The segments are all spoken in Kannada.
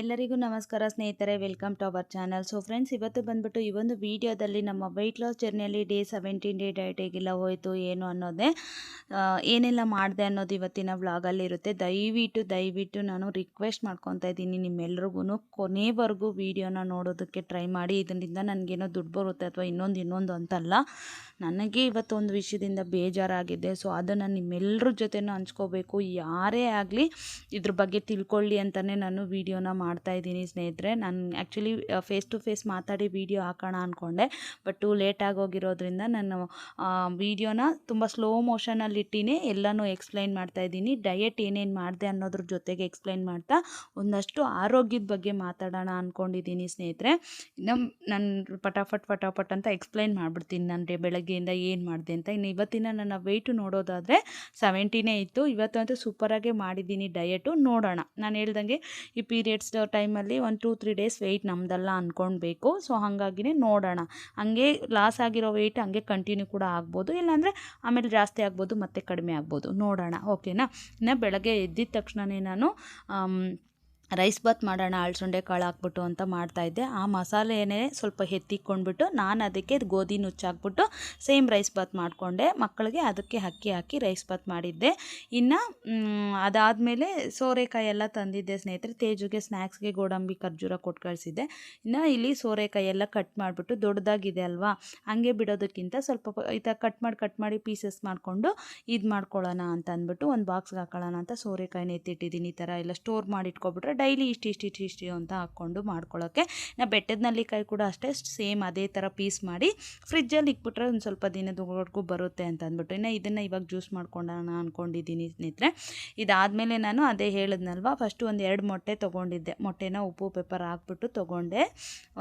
ಎಲ್ಲರಿಗೂ ನಮಸ್ಕಾರ ಸ್ನೇಹಿತರೆ welcome to our channel so friends ಇವತ್ತು ಬಂದ್ಬಿಟ್ಟು ಈ ಒಂದು ವಿಡಿಯೋದಲ್ಲಿ ನಮ್ಮ ವೆಯ್ಟ್ ಲಾಸ್ ಜರ್ನಿಯಲ್ಲಿ ಡೇ ಸೆವೆಂಟೀನ್ ಡೇ ಡಯಟ್ ಹೇಗೆಲ್ಲ ಹೋಯಿತು, ಏನು ಅನ್ನೋದೇ ಏನೆಲ್ಲ ಮಾಡಿದೆ ಅನ್ನೋದು ಇವತ್ತಿನ ವ್ಲಾಗಲ್ಲಿ ಇರುತ್ತೆ. ದಯವಿಟ್ಟು ದಯವಿಟ್ಟು ನಾನು ರಿಕ್ವೆಸ್ಟ್ ಮಾಡ್ಕೊತಾ ಇದ್ದೀನಿ ನಿಮ್ಮೆಲ್ರಿಗೂ ಕೊನೆವರೆಗೂ ವಿಡಿಯೋನ ನೋಡೋದಕ್ಕೆ ಟ್ರೈ ಮಾಡಿ. ಇದರಿಂದ ನನಗೇನೋ ದುಡ್ಡು ಬರುತ್ತೆ ಅಥವಾ ಇನ್ನೊಂದು ಇನ್ನೊಂದು ಅಂತಲ್ಲ. ನನಗೆ ಇವತ್ತೊಂದು ವಿಷಯದಿಂದ ಬೇಜಾರಾಗಿದೆ. ಸೊ ಅದನ್ನು ನಿಮ್ಮೆಲ್ಲರ ಜೊತೆನೂ ಹಂಚ್ಕೋಬೇಕು. ಯಾರೇ ಆಗಲಿ ಇದ್ರ ಬಗ್ಗೆ ತಿಳ್ಕೊಳ್ಳಿ ಅಂತಲೇ ನಾನು ವೀಡಿಯೋನ ಮಾಡ್ತಾ ಇದ್ದೀನಿ ಸ್ನೇಹಿತರೆ. ನಾನು ಆ್ಯಕ್ಚುಲಿ ಫೇಸ್ ಟು ಫೇಸ್ ಮಾತಾಡಿ ವೀಡಿಯೋ ಹಾಕೋಣ ಅಂದ್ಕೊಂಡೆ ಬಟ್ ಟೂ ಲೇಟ್ ಹೋಗಿರೋದ್ರಿಂದ ನಾನು ವೀಡಿಯೋನ ತುಂಬ ಸ್ಲೋ ಮೋಷನಲ್ಲಿ ಇಟ್ಟಿನೇ. ಎಲ್ಲನೂ ಎಕ್ಸ್ಪ್ಲೈನ್ ಮಾಡ್ತಾ ಇದ್ದೀನಿ. ಡಯಟ್ ಏನೇನು ಮಾಡಿದೆ ಅನ್ನೋದ್ರ ಜೊತೆಗೆ ಎಕ್ಸ್ಪ್ಲೈನ್ ಮಾಡ್ತಾ ಒಂದಷ್ಟು ಆರೋಗ್ಯದ ಬಗ್ಗೆ ಮಾತಾಡೋಣ ಅಂದ್ಕೊಂಡಿದ್ದೀನಿ ಸ್ನೇಹಿತರೆ. ನಮ್ಮ ನಾನು ಪಟಾಫಟ್ ಪಟಾಫಟ್ ಅಂತ ಎಕ್ಸ್ಪ್ಲೈನ್ ಮಾಡಿಬಿಡ್ತೀನಿ ನಾನು ಬೆಳಗ್ಗೆಯಿಂದ ಏನು ಮಾಡಿದೆ ಅಂತ. ಇನ್ನು ಇವತ್ತಿನ ನನ್ನ ವೆಯ್ಟು ನೋಡೋದಾದರೆ ಸೆವೆಂಟಿನೇ ಇತ್ತು. ಇವತ್ತು ಅಂತೂ ಸೂಪರಾಗೆ ಮಾಡಿದ್ದೀನಿ ಡಯೆಟು ನೋಡೋಣ. ನಾನು ಹೇಳ್ದಂಗೆ ಈ ಪೀರಿಯಡ್ಸ್ ಟೈಮಲ್ಲಿ ಒಂದು ಟೂ ತ್ರೀ ಡೇಸ್ ವೆಯ್ಟ್ ನಮ್ದಲ್ಲ ಅಂದ್ಕೊಳ್ಬೇಕು ಸೊ ಹಾಗಾಗಿನೇ ನೋಡೋಣ. ಹಂಗೆ ಲಾಸ್ ಆಗಿರೋ ವೆಯ್ಟ್ ಹಂಗೆ ಕಂಟಿನ್ಯೂ ಕೂಡ ಆಗ್ಬೋದು. ಇಲ್ಲಾಂದರೆ ಆಮೇಲೆ ಜಾಸ್ತಿ ಆಗ್ಬೋದು, ಮತ್ತೆ ಕಡಿಮೆ ಆಗ್ಬೋದು. ನೋಡೋಣ. ಓಕೆನಾ ಇನ್ನು ಬೆಳಗ್ಗೆ ಎದ್ದಿದ ತಕ್ಷಣವೇ ನಾನು ರೈಸ್ ಬಾತ್ ಮಾಡೋಣ, ಅಳಸಂಡೆ ಕಾಳು ಹಾಕ್ಬಿಟ್ಟು ಅಂತ ಮಾಡ್ತಾಯಿದ್ದೆ ಆ ಮಸಾಲೆನೇ ಸ್ವಲ್ಪ ಎತ್ತಿಕೊಂಡ್ಬಿಟ್ಟು ನಾನು ಅದಕ್ಕೆ ಗೋಧಿ ನುಚ್ಚಾಕ್ಬಿಟ್ಟು ಸೇಮ್ ರೈಸ್ ಬಾತ್ ಮಾಡಿಕೊಂಡೆ. ಮಕ್ಕಳಿಗೆ ಅದಕ್ಕೆ ಅಕ್ಕಿ ಹಾಕಿ ರೈಸ್ ಬಾತ್ ಮಾಡಿದ್ದೆ. ಇನ್ನು ಅದಾದಮೇಲೆ ಸೋರೆಕಾಯಿ ಎಲ್ಲ ತಂದಿದ್ದೆ ಸ್ನೇಹಿತರೆ. ತೇಜುಗೆ ಸ್ನ್ಯಾಕ್ಸ್ಗೆ ಗೋಡಂಬಿ, ಖರ್ಜೂರ ಕೊಟ್ಟು ಕಳಿಸಿದ್ದೆ. ಇನ್ನು ಇಲ್ಲಿ ಸೋರೆಕಾಯಿ ಎಲ್ಲ ಕಟ್ ಮಾಡಿಬಿಟ್ಟು ದೊಡ್ಡದಾಗಿದೆ ಅಲ್ವಾ? ಹಂಗೆ ಬಿಡೋದಕ್ಕಿಂತ ಸ್ವಲ್ಪ ಈ ಥರ ಕಟ್ ಮಾಡಿ ಕಟ್ ಮಾಡಿ ಪೀಸಸ್ ಮಾಡಿಕೊಂಡು ಇದು ಮಾಡ್ಕೊಳ್ಳೋಣ ಅಂತ ಅಂದ್ಬಿಟ್ಟು ಒಂದು ಬಾಕ್ಸ್ಗೆ ಹಾಕೊಳ್ಳೋಣ ಅಂತ ಸೋರೆಕಾಯಿನ ಎತ್ತಿಟ್ಟಿದ್ದೀನಿ ಈ ಥರ ಎಲ್ಲ ಸ್ಟೋರ್ ಮಾಡಿ ಇಟ್ಕೊಬಿಟ್ರೆ ಡೈಲಿ ಇಷ್ಟು ಇಷ್ಟು ಇಷ್ಟು ಇಷ್ಟು ಅಂತ ಹಾಕ್ಕೊಂಡು ಮಾಡ್ಕೊಳ್ಳೋಕ್ಕೆ ನಾ ಬೆಟ್ಟದ ನಲ್ಲಿಕಾಯಿ ಕೂಡ ಅಷ್ಟೇ ಸೇಮ್ ಅದೇ ಥರ ಪೀಸ್ ಮಾಡಿ ಫ್ರಿಜ್ಜಲ್ಲಿ ಇಕ್ಬಿಟ್ರೆ ಒಂದು ಸ್ವಲ್ಪ ದಿನದವರೆಗೂ ಬರುತ್ತೆ ಅಂತ ಅಂದ್ಬಿಟ್ಟು. ಇನ್ನು ಇದನ್ನು ಇವಾಗ ಜ್ಯೂಸ್ ಮಾಡ್ಕೊಂಡೋಣ ಅಂದ್ಕೊಂಡಿದ್ದೀನಿ ಸ್ನೇಹಿತರೆ. ಇದಾದಮೇಲೆ ನಾನು ಅದೇ ಹೇಳಿದ್ನಲ್ವ, ಫಸ್ಟು ಒಂದು ಎರಡು ಮೊಟ್ಟೆ ತೊಗೊಂಡಿದ್ದೆ. ಮೊಟ್ಟೆನ ಉಪ್ಪು, ಪೇಪರ್ ಹಾಕ್ಬಿಟ್ಟು ತೊಗೊಂಡೆ.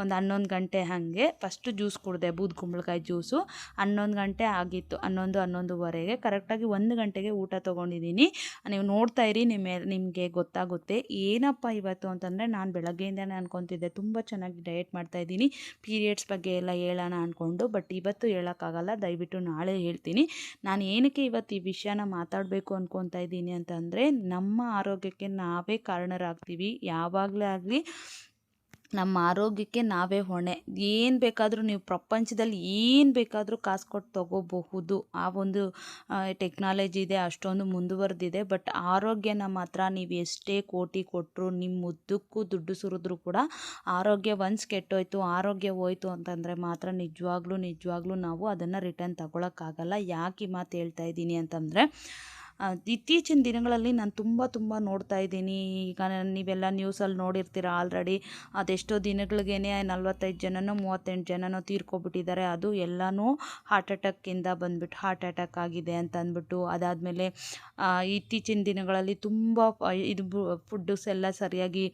ಒಂದು ಹನ್ನೊಂದು ಗಂಟೆ ಹಾಗೆ ಫಸ್ಟು ಜ್ಯೂಸ್ ಕುಡಿದೆ, ಬೂದ್ ಕುಂಬಳಕಾಯಿ ಜ್ಯೂಸು. ಹನ್ನೊಂದು ಗಂಟೆ ಆಗಿತ್ತು, ಹನ್ನೊಂದು, ಹನ್ನೊಂದುವರೆಗೆ. ಕರೆಕ್ಟಾಗಿ ಒಂದು ಗಂಟೆಗೆ ಊಟ ತೊಗೊಂಡಿದ್ದೀನಿ. ನೀವು ನೋಡ್ತಾ ಇರಿ, ನಿಮ್ಮ ನಿಮಗೆ ಗೊತ್ತಾಗುತ್ತೆ. ಏನಪ್ಪ ಇವತ್ತು ಅಂತಂದರೆ ನಾನು ಬೆಳಗ್ಗೆಯಿಂದನೇ ಅನ್ಕೊತಿದ್ದೆ. ತುಂಬ ಚೆನ್ನಾಗಿ ಡಯಟ್ ಮಾಡ್ತಾ ಇದ್ದೀನಿ. ಪೀರಿಯಡ್ಸ್ ಬಗ್ಗೆ ಎಲ್ಲ ಹೇಳೋಣ ಅಂದ್ಕೊಂಡು ಬಟ್ ಇವತ್ತು ಹೇಳೋಕ್ಕಾಗಲ್ಲ. ದಯವಿಟ್ಟು ನಾಳೆ ಹೇಳ್ತೀನಿ. ನಾನು ಏನಕ್ಕೆ ಇವತ್ತು ಈ ವಿಷಯನ ಮಾತಾಡಬೇಕು ಅನ್ಕೊತಾ ಇದ್ದೀನಿ ಅಂತಂದರೆ, ನಮ್ಮ ಆರೋಗ್ಯಕ್ಕೆ ನಾವೇ ಕಾರಣರಾಗ್ತೀವಿ. ಯಾವಾಗಲೇ ಆಗಲಿ ನಮ್ಮ ಆರೋಗ್ಯಕ್ಕೆ ನಾವೇ ಹೊಣೆ. ಏನು ಬೇಕಾದರೂ ನೀವು ಪ್ರಪಂಚದಲ್ಲಿ ಏನು ಬೇಕಾದರೂ ಕಾಸು ಕೊಟ್ಟು ತಗೋಬಹುದು. ಆ ಒಂದು ಟೆಕ್ನಾಲಜಿ ಇದೆ, ಅಷ್ಟೊಂದು ಮುಂದುವರೆದಿದೆ. ಬಟ್ ಆರೋಗ್ಯನ ಮಾತ್ರ ನೀವು ಎಷ್ಟೇ ಕೋಟಿ ಕೊಟ್ಟರು ನಿಮ್ಮ ಮುದ್ದಕ್ಕೂ ದುಡ್ಡು ಸುರಿದ್ರು ಕೂಡ ಆರೋಗ್ಯ ಒನ್ಸ್ ಕೆಟ್ಟೋಯ್ತು, ಆರೋಗ್ಯ ಹೋಯ್ತು ಅಂತಂದರೆ ಮಾತ್ರ ನಿಜವಾಗ್ಲೂ ನಿಜವಾಗ್ಲೂ ನಾವು ಅದನ್ನು ರಿಟರ್ನ್ ತಗೊಳಕ್ಕಾಗಲ್ಲ. ಯಾಕೆ ಮಾತು ಹೇಳ್ತಾ ಇದ್ದೀನಿ ಅಂತಂದರೆ ಇತ್ತೀಚಿನ ದಿನಗಳಲ್ಲಿ ನಾನು ತುಂಬ ತುಂಬ ನೋಡ್ತಾ ಇದ್ದೀನಿ. ಈಗ ನೀವೆಲ್ಲ ನ್ಯೂಸಲ್ಲಿ ನೋಡಿರ್ತೀರ ಆಲ್ರೆಡಿ ಅದೆಷ್ಟೋ ದಿನಗಳಿಗೇ ನಲ್ವತ್ತೈದು ಜನನೋ, ಮೂವತ್ತೆಂಟು ಜನನೋ ತೀರ್ಕೊಬಿಟ್ಟಿದ್ದಾರೆ. ಅದು ಎಲ್ಲನೂ ಹಾರ್ಟ್ ಅಟ್ಯಾಕಿಂದ ಬಂದ್ಬಿಟ್ಟು ಹಾರ್ಟ್ ಅಟ್ಯಾಕ್ ಆಗಿದೆ ಅಂತ ಅಂದ್ಬಿಟ್ಟು ಅದಾದಮೇಲೆ ಇತ್ತೀಚಿನ ದಿನಗಳಲ್ಲಿ ತುಂಬ ಇದು ಫುಡ್ಸ್ ಎಲ್ಲ ಸರಿಯಾಗಿ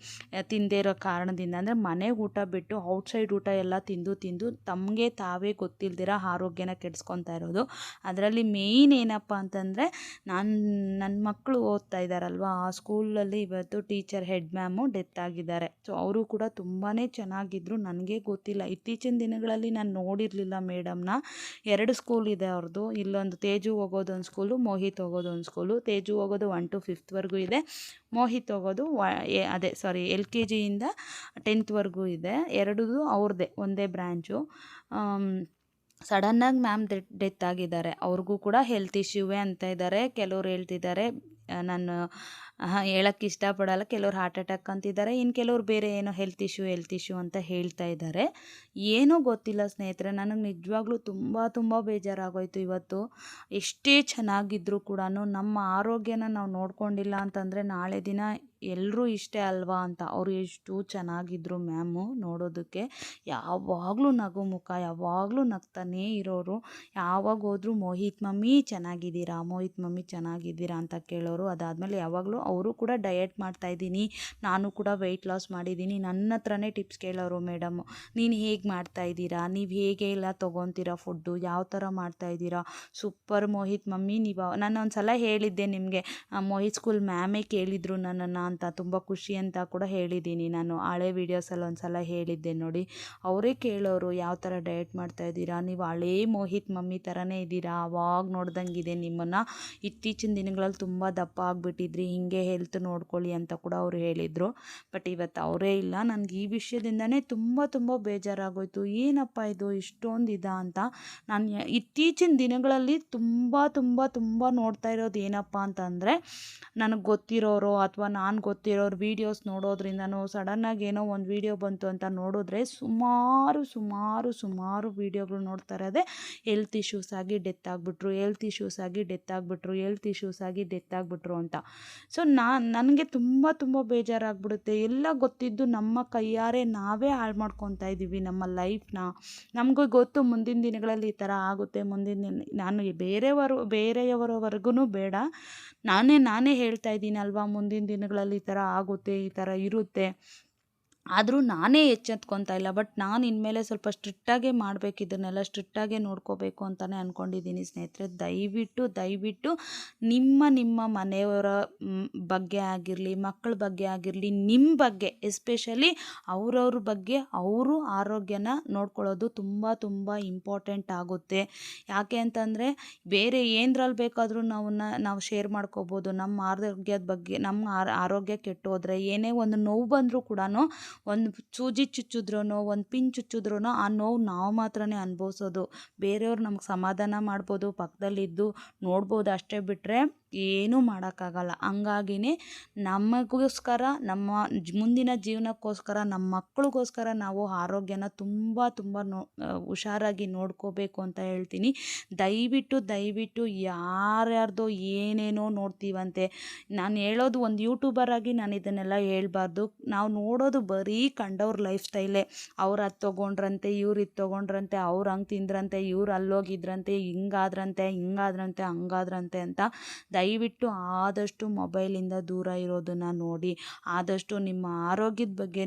ತಿಂದೇ ಇರೋ ಕಾರಣದಿಂದ ಅಂದರೆ ಮನೆ ಊಟ ಬಿಟ್ಟು ಔಟ್ಸೈಡ್ ಊಟ ಎಲ್ಲ ತಿಂದು ತಿಂದು ತಮಗೆ ತಾವೇ ಗೊತ್ತಿಲ್ದಿರ ಆರೋಗ್ಯನ ಕೆಡಿಸ್ಕೊತಾ ಇರೋದು. ಅದರಲ್ಲಿ ಮೇಯ್ನ್ ಏನಪ್ಪ ಅಂತಂದರೆ, ನಾನು ನನ್ನ ಮಕ್ಕಳು ಓದ್ತಾ ಇದ್ದಾರಲ್ವ ಆ ಸ್ಕೂಲಲ್ಲಿ ಇವತ್ತು ಟೀಚರ್ ಹೆಡ್ ಮ್ಯಾಮು ಡೆತ್ ಆಗಿದ್ದಾರೆ. ಸೊ, ಅವರು ಕೂಡ ತುಂಬಾ ಚೆನ್ನಾಗಿದ್ರು. ನನಗೆ ಗೊತ್ತಿಲ್ಲ. ಇತ್ತೀಚಿನ ದಿನಗಳಲ್ಲಿ ನಾನು ನೋಡಿರಲಿಲ್ಲ ಮೇಡಮ್ನ. ಎರಡು ಸ್ಕೂಲ್ ಇದೆ ಅವ್ರದ್ದು ಇಲ್ಲೊಂದು ತೇಜು ಹೋಗೋದು ಒಂದು ಸ್ಕೂಲು, ಮೋಹಿತ್ ಹೋಗೋದು ಒಂದು ಸ್ಕೂಲು. ತೇಜು ಹೋಗೋದು ಒನ್ ಟು ಫಿಫ್ತ್ವರೆಗೂ ಇದೆ. ಮೋಹಿತ್ ಹೋಗೋದು ಅದೇ, ಸಾರಿ, ಎಲ್ ಕೆ ಜಿಯಿಂದ ಟೆಂತ್ವರೆಗೂ ಇದೆ. ಎರಡೂ ಅವ್ರದ್ದೇ ಒಂದೇ ಬ್ರ್ಯಾಂಚು ಸಡನ್ನಾಗಿ ಮ್ಯಾಮ್ ಡೆತ್ ಆಗಿದ್ದಾರೆ. ಅವ್ರಿಗೂ ಕೂಡ ಹೆಲ್ತ್ ಇಶ್ಯೂವೇ ಅಂತ ಇದ್ದಾರೆ. ಕೆಲವ್ರು ಹೇಳ್ತಿದ್ದಾರೆ ನಾನು ಹೇಳೋಕ್ಕೆ ಇಷ್ಟಪಡಲ್ಲ. ಕೆಲವ್ರು ಹಾರ್ಟ್ ಅಟ್ಯಾಕ್ ಅಂತಿದ್ದಾರೆ. ಇನ್ನು ಕೆಲವ್ರು ಬೇರೆ ಏನೋ ಹೆಲ್ತ್ ಇಶ್ಯೂ ಹೆಲ್ತ್ ಇಶ್ಯೂ ಅಂತ ಹೇಳ್ತಾ ಇದ್ದಾರೆ. ಏನೂ ಗೊತ್ತಿಲ್ಲ ಸ್ನೇಹಿತರೆ, ನನಗೆ ನಿಜವಾಗ್ಲೂ ತುಂಬ ತುಂಬ ಬೇಜಾರಾಗೋಯಿತು ಇವತ್ತು. ಎಷ್ಟೇ ಚೆನ್ನಾಗಿದ್ದರೂ ಕೂಡ ನಮ್ಮ ಆರೋಗ್ಯನ ನಾವು ನೋಡ್ಕೊಂಡಿಲ್ಲ ಅಂತಂದರೆ ನಾಳೆ ದಿನ ಎಲ್ಲರೂ ಇಷ್ಟೇ ಅಲ್ವಾ ಅಂತ. ಅವರು ಎಷ್ಟು ಚೆನ್ನಾಗಿದ್ರು ಮ್ಯಾಮು ನೋಡೋದಕ್ಕೆ. ಯಾವಾಗಲೂ ನಗು ಮುಖ, ಯಾವಾಗಲೂ ನಗ್ತಾನೇ ಇರೋರು. ಯಾವಾಗ ಹೋದರೂ ಮೋಹಿತ್ ಮಮ್ಮಿ ಚೆನ್ನಾಗಿದ್ದೀರಾ, ಮೋಹಿತ್ ಮಮ್ಮಿ ಚೆನ್ನಾಗಿದ್ದೀರಾ ಅಂತ ಕೇಳೋರು. ಅದಾದಮೇಲೆ ಯಾವಾಗಲೂ ಅವರು ಕೂಡ ಡಯಟ್ ಮಾಡ್ತಾಯಿದ್ದೀನಿ ನಾನು ಕೂಡ ವೆಯ್ಟ್ ಲಾಸ್ ಮಾಡಿದ್ದೀನಿ. ನನ್ನ ಹತ್ರನೇ ಟಿಪ್ಸ್ ಕೇಳೋರು ಮೇಡಮ್ ನೀನು ಹೇಗೆ ಮಾಡ್ತಾ ಇದ್ದೀರಾ? ನೀವು ಹೇಗೆ ಎಲ್ಲ ತೊಗೊತೀರಾ ಫುಡ್ಡು ಯಾವ ಥರ ಮಾಡ್ತಾ ಇದ್ದೀರಾ? ಸೂಪರ್ ಮೋಹಿತ್ ಮಮ್ಮಿ, ನೀವು ನಾನು ಒಂದು ಸಲ ಹೇಳಿದ್ದೆ ನಿಮಗೆ. ಮೋಹಿತ್ ಸ್ಕೂಲ್ ಮ್ಯಾಮೇ ಕೇಳಿದರು ನನ್ನನ್ನು ಅಂತ. ತುಂಬ ಖುಷಿ ಅಂತ ಕೂಡ ಹೇಳಿದ್ದೀನಿ ನಾನು. ಹಳೆ ವೀಡಿಯೋಸಲ್ಲಿ ಒಂದು ಸಲ ಹೇಳಿದ್ದೆ ನೋಡಿ. ಅವರೇ ಕೇಳೋರು, ಯಾವ ಥರ ಡಯಟ್ ಮಾಡ್ತಾ ಇದ್ದೀರಾ? ನೀವು ಹಳೇ ಮೋಹಿತ್ ಮಮ್ಮಿ ಥರನೇ ಇದ್ದೀರಾ? ಅವಾಗ ನೋಡ್ದಂಗಿದೆ ನಿಮ್ಮನ್ನು. ಇತ್ತೀಚಿನ ದಿನಗಳಲ್ಲಿ ತುಂಬ ದಪ್ಪ ಆಗಿಬಿಟ್ಟಿದ್ರಿ. ಹಿಂಗೆ ಹಿಂಗೆ ಹೆಲ್ತ್ ನೋಡ್ಕೊಳ್ಳಿ ಅಂತ ಕೂಡ ಅವರು ಹೇಳಿದರು. ಬಟ್ ಇವತ್ತು ಅವರೇ ಇಲ್ಲ. ನನಗೆ ಈ ವಿಷಯದಿಂದನೇ ತುಂಬ ತುಂಬ ಬೇಜಾರಾಗೋಯಿತು. ಏನಪ್ಪ ಇದು? ಇಷ್ಟೊಂದು ಇದ ಅಂತ. ನಾನು ಇತ್ತೀಚಿನ ದಿನಗಳಲ್ಲಿ ತುಂಬ ತುಂಬ ತುಂಬ ನೋಡ್ತಾ ಇರೋದು ಏನಪ್ಪ ಅಂತಂದರೆ, ನನಗೆ ಗೊತ್ತಿರೋರು ಅಥವಾ ನಾನು ಗೊತ್ತಿರೋರು ವೀಡಿಯೋಸ್ ನೋಡೋದ್ರಿಂದನೂ ಸಡನ್ನಾಗಿ ಏನೋ ಒಂದು ವೀಡಿಯೋ ಬಂತು ಅಂತ ನೋಡಿದ್ರೆ ಸುಮಾರು ಸುಮಾರು ಸುಮಾರು ವೀಡಿಯೋಗಳು ನೋಡ್ತಾ ಇರೋದೇ ಹೆಲ್ತ್ ಇಶ್ಯೂಸ್ ಆಗಿ ಡೆತ್ ಆಗಿಬಿಟ್ರು ಹೆಲ್ತ್ ಇಶ್ಯೂಸ್ ಆಗಿ ಡೆತ್ ಆಗಿಬಿಟ್ರು ಹೆಲ್ತ್ ಇಶ್ಯೂಸ್ ಆಗಿ ಡೆತ್ ಆಗಿಬಿಟ್ರು ಅಂತ. ಸೊ ನಾನು ನನಗೆ ತುಂಬ ತುಂಬ ಬೇಜಾರಾಗ್ಬಿಡುತ್ತೆ. ಎಲ್ಲ ಗೊತ್ತಿದ್ದು ನಮ್ಮ ಕೈಯಾರೆ ನಾವೇ ಹಾಳು ಮಾಡ್ಕೊತಾ ಇದ್ದೀವಿ ನಮ್ಮ ಲೈಫ್ನ. ನಮಗೂ ಗೊತ್ತು ಮುಂದಿನ ದಿನಗಳಲ್ಲಿ ಈ ಥರ ಆಗುತ್ತೆ. ಮುಂದಿನ ದಿನ, ನಾನು ಬೇರೆಯವರು ಬೇರೆಯವರವರೆಗೂ ಬೇಡ. ನಾನೇ ನಾನೇ ಹೇಳ್ತಾ ಇದ್ದೀನಲ್ವಾ ಮುಂದಿನ ದಿನಗಳಲ್ಲಿ ಈ ಥರ ಆಗುತ್ತೆ, ಈ ಥರ ಇರುತ್ತೆ. ಆದರೂ ನಾನೇ ಎಚ್ಚೆತ್ಕೊತಾ ಇಲ್ಲ ಬಟ್ ನಾನು ಇನ್ಮೇಲೆ ಸ್ವಲ್ಪ ಸ್ಟ್ರಿಕ್ಟಾಗೆ ಮಾಡಬೇಕು, ಇದನ್ನೆಲ್ಲ ಸ್ಟ್ರಿಕ್ಟಾಗೆ ನೋಡ್ಕೋಬೇಕು ಅಂತಲೇ ಅಂದ್ಕೊಂಡಿದ್ದೀನಿ ಸ್ನೇಹಿತರೆ. ದಯವಿಟ್ಟು ದಯವಿಟ್ಟು ನಿಮ್ಮ ನಿಮ್ಮ ಮನೆಯವರ ಬಗ್ಗೆ ಆಗಿರಲಿ, ಮಕ್ಕಳ ಬಗ್ಗೆ ಆಗಿರಲಿ ನಿಮ್ಮ ಬಗ್ಗೆ ಎಸ್ಪೆಷಲಿ ಅವರವ್ರ ಬಗ್ಗೆ ಅವರು ಆರೋಗ್ಯನ ನೋಡ್ಕೊಳ್ಳೋದು ತುಂಬ ತುಂಬ ಇಂಪಾರ್ಟೆಂಟ್ ಆಗುತ್ತೆ. ಯಾಕೆ ಅಂತಂದರೆ ಬೇರೆ ಏನರಲ್ಲಿ ಬೇಕಾದರೂ ನಾವು ನಾವು ಶೇರ್ ಮಾಡ್ಕೋಬೋದು. ನಮ್ಮ ಆರೋಗ್ಯದ ಬಗ್ಗೆ, ನಮ್ಮ ಆರ್- ಆರೋಗ್ಯ ಕೆಟ್ಟೋದ್ರೆ, ಏನೇ ಒಂದು ನೋವು ಬಂದರೂ ಕೂಡ ಒಂದು ಸೂಜಿ ಚುಚ್ಚಿದ್ರೂ ಒಂದು ಪಿನ್ ಚುಚ್ಚಿದ್ರೂ ಆ ನೋವು ನಾವು ಮಾತ್ರನೇ ಅನುಭವಿಸೋದು. ಬೇರೆಯವ್ರು ನಮ್ಗೆ ಸಮಾಧಾನ ಮಾಡ್ಬೋದು, ಪಕ್ಕದಲ್ಲಿದ್ದು ನೋಡ್ಬೋದು ಅಷ್ಟೇ ಬಿಟ್ಟರೆ ಏನೂ ಮಾಡೋಕ್ಕಾಗಲ್ಲ. ಹಂಗಾಗಿನೇ ನಮಗೋಸ್ಕರ, ನಮ್ಮ ಮುಂದಿನ ಜೀವನಕ್ಕೋಸ್ಕರ, ನಮ್ಮ ಮಕ್ಕಳಿಗೋಸ್ಕರ ನಾವು ಆರೋಗ್ಯನ ತುಂಬ ತುಂಬ ನೋ ಹುಷಾರಾಗಿ ನೋಡ್ಕೋಬೇಕು ಅಂತ ಹೇಳ್ತೀನಿ. ದಯವಿಟ್ಟು ದಯವಿಟ್ಟು ಯಾರ್ಯಾರ್ದೋ ಏನೇನೋ ನೋಡ್ತೀವಂತೆ. ನಾನು ಹೇಳೋದು ಒಂದು ಯೂಟ್ಯೂಬರ್ ಆಗಿ ನಾನು ಇದನ್ನೆಲ್ಲ ಹೇಳ್ಬಾರ್ದು. ನಾವು ನೋಡೋದು ಬರೀ ಕಂಡವ್ರ ಲೈಫ್ ಸ್ಟೈಲೇ ಅವ್ರು ಅದು ತೊಗೊಂಡ್ರಂತೆ, ಇವ್ರು ಇದು ತೊಗೊಂಡ್ರಂತೆ, ಅವ್ರು ಹಂಗೆ ತಿಂದ್ರಂತೆ, ಇವ್ರು ಅಲ್ಲೋಗಿದ್ರಂತೆ, ಹಿಂಗಾದ್ರಂತೆ ಹಿಂಗಾದ್ರಂತೆ, ಹಂಗಾದ್ರಂತೆ ಅಂತ ದಯವಿಟ್ಟು ಆದಷ್ಟು ಮೊಬೈಲಿಂದ ದೂರ ಇರೋದನ್ನು ನೋಡಿ. ಆದಷ್ಟು ನಿಮ್ಮ ಆರೋಗ್ಯದ ಬಗ್ಗೆ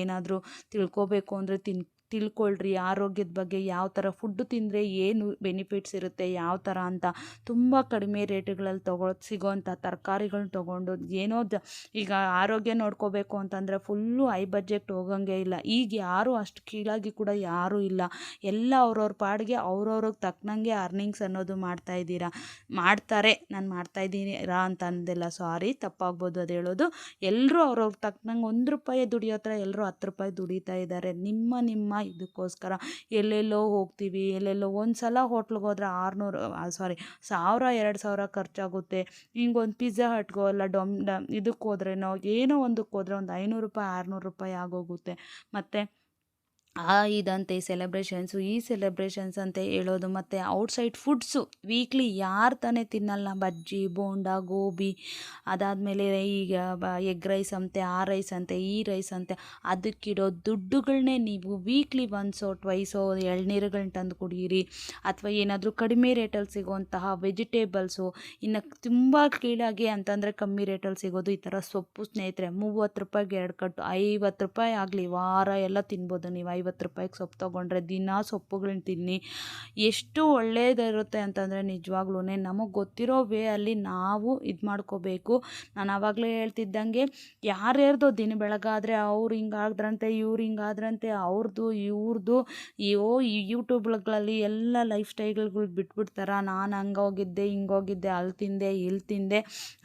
ಏನಾದರೂ ತಿಳ್ಕೊಬೇಕು ಅಂದರೆ ತಿನ್ ತಿಳ್ಕೊಳ್ರಿ, ಆರೋಗ್ಯದ ಬಗ್ಗೆ ಯಾವ ಥರ ಫುಡ್ಡು ತಿಂದರೆ ಏನು ಬೆನಿಫಿಟ್ಸ್ ಇರುತ್ತೆ, ಯಾವ ಥರ ಅಂತ ತುಂಬ ಕಡಿಮೆ ರೇಟ್ಗಳಲ್ಲಿ ತಗೋ ಸಿಗೋವಂಥ ತರಕಾರಿಗಳ್ನ ತೊಗೊಂಡು ಏನೋ ಜ, ಈಗ ಆರೋಗ್ಯ ನೋಡ್ಕೋಬೇಕು ಅಂತಂದರೆ ಫುಲ್ಲು ಐ ಬಜೆಟ್ ಹೋಗಂಗೆ ಇಲ್ಲ. ಈಗ ಯಾರೂ ಅಷ್ಟು ಕೀಳಾಗಿ ಕೂಡ ಯಾರೂ ಇಲ್ಲ. ಎಲ್ಲ ಅವ್ರವ್ರ ಪಾಡಿಗೆ ಅವ್ರವ್ರಿಗೆ ತಕ್ಕನಂಗೆ ಅರ್ನಿಂಗ್ಸ್ ಅನ್ನೋದು ಮಾಡ್ತಾ ಇದ್ದೀರಾ? ಮಾಡ್ತಾರೆ, ನಾನು ಮಾಡ್ತಾ ಇದ್ದೀರಾ ಅಂತ ಅಂದಿಲ್ಲ ಸಾರಿ ತಪ್ಪಾಗ್ಬೋದು ಅದು ಹೇಳೋದು. ಎಲ್ಲರೂ ಅವ್ರವ್ರಿಗೆ ತಕ್ಕನಂಗೆ ಒಂದು ರೂಪಾಯಿ ದುಡಿಯೋ ಥರ ಎಲ್ಲರೂ ಹತ್ತು ರೂಪಾಯಿ ದುಡಿತಾ ಇದ್ದಾರೆ. ನಿಮ್ಮ ನಿಮ್ಮ ಇದಕ್ಕೋಸ್ಕರ ಎಲ್ಲೆಲ್ಲೋ ಹೋಗ್ತೀವಿ, ಎಲ್ಲೆಲ್ಲೋ ಒಂದು ಸಲ ಹೋಟ್ಲಿಗೆ ಹೋದ್ರೆ ಆರುನೂರು ಸಾರಿ ಸಾವಿರ, ಎರಡು ಸಾವಿರ ಖರ್ಚಾಗುತ್ತೆ. ಒಂದು ಪಿಜ್ಜಾ ಹಟ್ಗೋ ಅಲ್ಲ ಡೊಮ್ ಇದಕ್ಕೆ ನಾವು ಏನೋ ಒಂದಕ್ಕೆ ಹೋದ್ರೆ ಒಂದು ಐನೂರು ರೂಪಾಯಿ, ಆರುನೂರು ರೂಪಾಯಿ ಆಗೋಗುತ್ತೆ. ಮತ್ತು ಆ ಇದಂತೆ ಸೆಲೆಬ್ರೇಷನ್ಸು, ಈ ಸೆಲೆಬ್ರೇಷನ್ಸ್ ಅಂತ ಹೇಳೋದು ಮತ್ತು ಔಟ್ಸೈಡ್ ಫುಡ್ಸು. ವೀಕ್ಲಿ ಯಾರು ತಾನೇ ತಿನ್ನಲ್ಲ, ಬಜ್ಜಿ, ಬೋಂಡ, ಗೋಬಿ, ಅದಾದಮೇಲೆ ಈಗ ಎಗ್ ರೈಸ್ ಅಂತೆ, ಆ ರೈಸ್ ಅಂತೆ, ಈ ರೈಸ್ ಅಂತೆ, ಅದಕ್ಕಿಡೋ ದುಡ್ಡುಗಳನ್ನೇ ನೀವು ವೀಕ್ಲಿ ಒನ್ಸೋ ಟ್ವೈಸೋ ಎಳ್ನೀರುಗಳನ್ನ ತಂದು ಕುಡಿಯಿರಿ ಅಥವಾ ಏನಾದರೂ ಕಡಿಮೆ ರೇಟಲ್ಲಿ ಸಿಗುವಂತಹ ವೆಜಿಟೇಬಲ್ಸು, ಇನ್ನು ತುಂಬ ಕೀಳಾಗಿ ಅಂತಂದರೆ ಕಮ್ಮಿ ರೇಟಲ್ಲಿ ಸಿಗೋದು ಈ ಥರ ಸೊಪ್ಪು ಸ್ನೇಹಿತರೆ, ಮೂವತ್ತು ರೂಪಾಯಿಗೆ ಎರಡು ಕಟ್ಟು, ಐವತ್ತು ರೂಪಾಯಿ ಆಗಲಿ ವಾರ ಎಲ್ಲ ತಿನ್ಬೋದು ನೀವು ಐವತ್ತು ರೂಪಾಯಿಗೆ ಸೊಪ್ಪು ತೊಗೊಂಡ್ರೆ ದಿನ ಸೊಪ್ಪುಗಳನ್ನ ತಿನ್ನಿ. ಎಷ್ಟು ಒಳ್ಳೆಯದಿರುತ್ತೆ ಅಂತಂದರೆ ನಿಜವಾಗ್ಲೂ ನಮಗೆ ಗೊತ್ತಿರೋ ವೇ ಅಲ್ಲಿ ನಾವು ಇದು ಮಾಡ್ಕೋಬೇಕು. ನಾನು ಆವಾಗಲೇ ಹೇಳ್ತಿದ್ದಂಗೆ ಯಾರ್ಯಾರ್ದೋ ದಿನ ಬೆಳಗಾದರೆ ಅವ್ರು ಹಿಂಗಾದ್ರಂತೆ ಇವ್ರು ಹಿಂಗಾದ್ರಂತೆ ಅವ್ರದ್ದು ಇವ್ರದ್ದು ಈ ಯೂಟ್ಯೂಬ್ಗಳಲ್ಲಿ ಎಲ್ಲ ಲೈಫ್ ಸ್ಟೈಲ್ಗಳು ಬಿಟ್ಬಿಡ್ತಾರ. ನಾನು ಹಂಗೋಗಿದ್ದೆ ಹೋಗಿದ್ದೆ, ಹಿಂಗೆ ಹೋಗಿದ್ದೆ ಅಲ್ಲಿ ತಿಂದೆ ಇಲ್ಲಿ ತಿಂದೆ,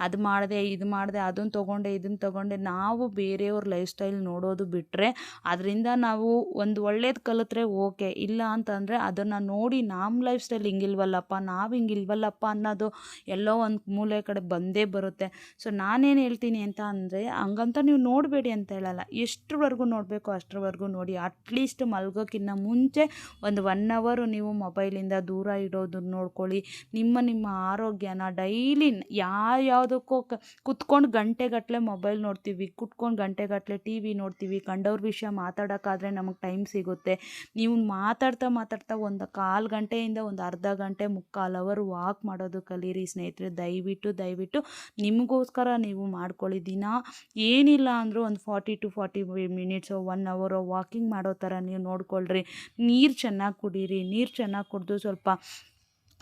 ಅದು ಮಾಡಿದೆ, ಇದು ಮಾಡಿದೆ ಅದನ್ನು ತೊಗೊಂಡೆ ಇದನ್ನು ತೊಗೊಂಡೆ, ನಾವು ಬೇರೆಯವ್ರ ಲೈಫ್ ಸ್ಟೈಲ್ ನೋಡೋದು ಬಿಟ್ಟರೆ ಅದರಿಂದ ನಾವು ಒಂದು ಒಳ್ಳೇದು ಕಲಿತ್ರೆ ಓಕೆ. ಇಲ್ಲ ಅಂತಂದರೆ ಅದನ್ನು ನೋಡಿ ನಮ್ಮ ಲೈಫ್ ಸ್ಟೈಲ್ ಹಿಂಗಿಲ್ವಲ್ಲಪ್ಪ, ನಾವು ಹಿಂಗಿಲ್ವಲ್ಲಪ್ಪ ಅನ್ನೋದು ಎಲ್ಲೋ ಒಂದು ಮೂಲೆ ಕಡೆ ಬಂದೇ ಬರುತ್ತೆ. ಸೊ ನಾನೇನು ಹೇಳ್ತೀನಿ ಅಂತ ಅಂದರೆ ಹಂಗಂತ ನೀವು ನೋಡಬೇಡಿ ಅಂತ ಹೇಳಲ್ಲ. ಎಷ್ಟರವರೆಗೂ ನೋಡಬೇಕು ಅಷ್ಟರವರೆಗೂ ನೋಡಿ. ಅಟ್ಲೀಸ್ಟ್ ಮಲ್ಗೋಕ್ಕಿಂತ ಮುಂಚೆ ಒಂದು ಒನ್ ಅವರು ನೀವು ಮೊಬೈಲಿಂದ ದೂರ ಇಡೋದನ್ನ ನೋಡ್ಕೊಳ್ಳಿ. ನಿಮ್ಮ ನಿಮ್ಮ ಆರೋಗ್ಯನ ಡೈಲಿ ಯಾವ್ಯಾವುದಕ್ಕೂ ಕ ಕುತ್ಕೊಂಡು ಗಂಟೆಗಟ್ಟಲೆ ಮೊಬೈಲ್ ನೋಡ್ತೀವಿ, ಕುತ್ಕೊಂಡು ಗಂಟೆಗಟ್ಟಲೆ ಟಿ ವಿ ನೋಡ್ತೀವಿ, ಕಂಡವ್ರ ವಿಷಯ ಮಾತಾಡೋಕ್ಕಾದರೆ ನಮಗೆ ಟೈಮ್ ಸಿಗುತ್ತೆ. ನೀವು ಮಾತಾಡ್ತಾ ಮಾತಾಡ್ತಾ ಒಂದು ಕಾಲು ಗಂಟೆಯಿಂದ ಒಂದು ಅರ್ಧ ಗಂಟೆ ಮುಕ್ಕಾಲು ಅವರ್ ವಾಕ್ ಮಾಡೋದು ಕಲೀರಿ ಸ್ನೇಹಿತರೆ. ದಯವಿಟ್ಟು ದಯವಿಟ್ಟು ನಿಮಗೋಸ್ಕರ ನೀವು ಮಾಡ್ಕೊಳ್ಳಿ. ದಿನ ಏನಿಲ್ಲ ಅಂದರೂ ಒಂದು forty to forty minutes one ಅವರು ವಾಕಿಂಗ್ ಮಾಡೋ ಥರ ನೀವು ನೋಡ್ಕೊಳ್ರಿ. ನೀರು ಚೆನ್ನಾಗಿ ಕುಡೀರಿ. ನೀರು ಚೆನ್ನಾಗಿ ಕುಡಿದು ಸ್ವಲ್ಪ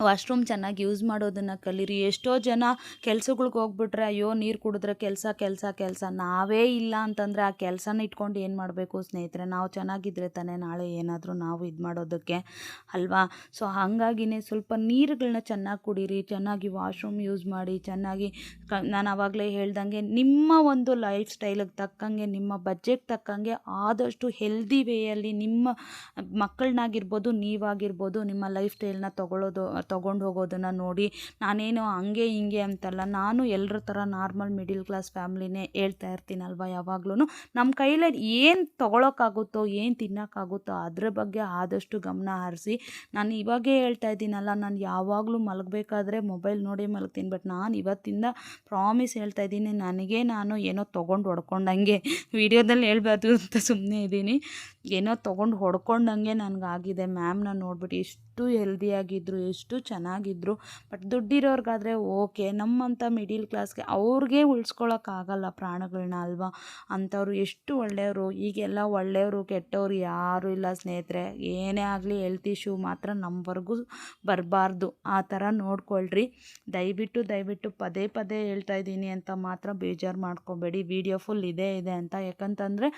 ವಾಶ್ರೂಮ್ ಚೆನ್ನಾಗಿ ಯೂಸ್ ಮಾಡೋದನ್ನು ಕಲೀರಿ. ಎಷ್ಟೋ ಜನ ಕೆಲ್ಸಗಳ್ಗೆ ಹೋಗ್ಬಿಟ್ರೆ, ಅಯ್ಯೋ, ನೀರು ಕುಡಿದ್ರೆ ಕೆಲಸ ಕೆಲಸ ಕೆಲಸ, ನಾವೇ ಇಲ್ಲ ಅಂತಂದರೆ ಆ ಕೆಲಸನ ಇಟ್ಕೊಂಡು ಏನು ಮಾಡಬೇಕು ಸ್ನೇಹಿತರೆ? ನಾವು ಚೆನ್ನಾಗಿದ್ರೆ ತಾನೇ ನಾಳೆ ಏನಾದರೂ ನಾವು ಇದು ಮಾಡೋದಕ್ಕೆ, ಅಲ್ವಾ? ಸೊ, ಹಾಗಾಗಿನೇ ಸ್ವಲ್ಪ ನೀರುಗಳನ್ನ ಚೆನ್ನಾಗಿ ಕುಡೀರಿ, ಚೆನ್ನಾಗಿ ವಾಶ್ರೂಮ್ ಯೂಸ್ ಮಾಡಿ, ಚೆನ್ನಾಗಿ ನಾನು ಆವಾಗಲೇ ಹೇಳ್ದಂಗೆ ನಿಮ್ಮ ಒಂದು ಲೈಫ್ ಸ್ಟೈಲಿಗೆ ತಕ್ಕಂಗೆ, ನಿಮ್ಮ ಬಜೆಟ್ ತಕ್ಕಂಗೆ ಆದಷ್ಟು ಹೆಲ್ದಿ ವೇಯಲ್ಲಿ ನಿಮ್ಮ ಮಕ್ಕಳನ್ನಾಗಿರ್ಬೋದು ನೀವಾಗಿರ್ಬೋದು, ನಿಮ್ಮ ಲೈಫ್ ಸ್ಟೈಲ್ನ ತೊಗೊಳ್ಳೋದು ತೊಗೊಂಡು ಹೋಗೋದನ್ನು ನೋಡಿ ನಾನೇನು ಹಂಗೆ ಹಿಂಗೆ ಅಂತಲ್ಲ, ನಾನು ಎಲ್ಲರ ಥರ ನಾರ್ಮಲ್ ಮಿಡಿಲ್ ಕ್ಲಾಸ್ ಫ್ಯಾಮ್ಲಿನೇ ಹೇಳ್ತಾ ಇರ್ತೀನಲ್ವ ಯಾವಾಗ್ಲೂ ನಮ್ಮ ಕೈಯಲ್ಲಿ ಏನು ತೊಗೊಳಕ್ಕಾಗುತ್ತೋ ಏನು ತಿನ್ನೋಕ್ಕಾಗುತ್ತೋ ಅದ್ರ ಬಗ್ಗೆ ಆದಷ್ಟು ಗಮನ ಹರಿಸಿ. ನಾನು ಇವಾಗೇ ಹೇಳ್ತಾ ಇದ್ದೀನಲ್ಲ, ನಾನು ಯಾವಾಗಲೂ ಮಲಗಬೇಕಾದ್ರೆ ಮೊಬೈಲ್ ನೋಡಿ ಮಲಗ್ತೀನಿ ಬಟ್ ನಾನು ಇವತ್ತಿಂದ ಪ್ರಾಮಿಸ್ ಹೇಳ್ತಾ ಇದ್ದೀನಿ, ನನಗೆ ನಾನು ಏನೋ ತೊಗೊಂಡು ಹೊಡ್ಕೊಂಡಂಗೆ. ವಿಡಿಯೋದಲ್ಲಿ ಹೇಳ್ಬಾರ್ದು ಅಂತ ಸುಮ್ಮನೆ ಇದ್ದೀನಿ. ಏನೋ ತೊಗೊಂಡು ಹೊಡ್ಕೊಂಡಂಗೆ ನನಗಾಗಿದೆ. ಮ್ಯಾಮ್ನ ನೋಡ್ಬಿಟ್ಟು ಎಷ್ಟು ಹೆಲ್ದಿಯಾಗಿದ್ದರು ಎಷ್ಟು ಚೆನ್ನಾಗಿದ್ದರು ಬಟ್ ದುಡ್ಡಿರೋರ್ಗಾದರೆ ಓಕೆ ನಮ್ಮಂಥ ಮಿಡಿಲ್ ಕ್ಲಾಸ್ಗೆ ಅವ್ರಿಗೆ ಉಳಿಸ್ಕೊಳಕ್ಕಾಗಲ್ಲ ಪ್ರಾಣಗಳನ್ನ ಅಲ್ವಾ? ಅಂಥವ್ರು ಎಷ್ಟು ಒಳ್ಳೆಯವರು? ಈಗೆಲ್ಲ ಒಳ್ಳೆಯವರು, ಕೆಟ್ಟವರು ಯಾರೂ ಇಲ್ಲ ಸ್ನೇಹಿತರೆ. ಏನೇ ಆಗಲಿ ಹೆಲ್ತ್ ಇಶ್ಯೂ ಮಾತ್ರ ನಮ್ಮವರೆಗೂ ಬರಬಾರ್ದು. ಆ ಥರ ನೋಡ್ಕೊಳ್ರಿ. ದಯವಿಟ್ಟು ದಯವಿಟ್ಟು ಪದೇ ಪದೇ ಹೇಳ್ತಾ ಇದ್ದೀನಿ ಅಂತ ಮಾತ್ರ ಬೇಜಾರು ಮಾಡ್ಕೊಬೇಡಿ. ವಿಡಿಯೋ ಫುಲ್ ಇದೇ, ಇದೆ ಅಂತ. ಯಾಕಂತಂದರೆ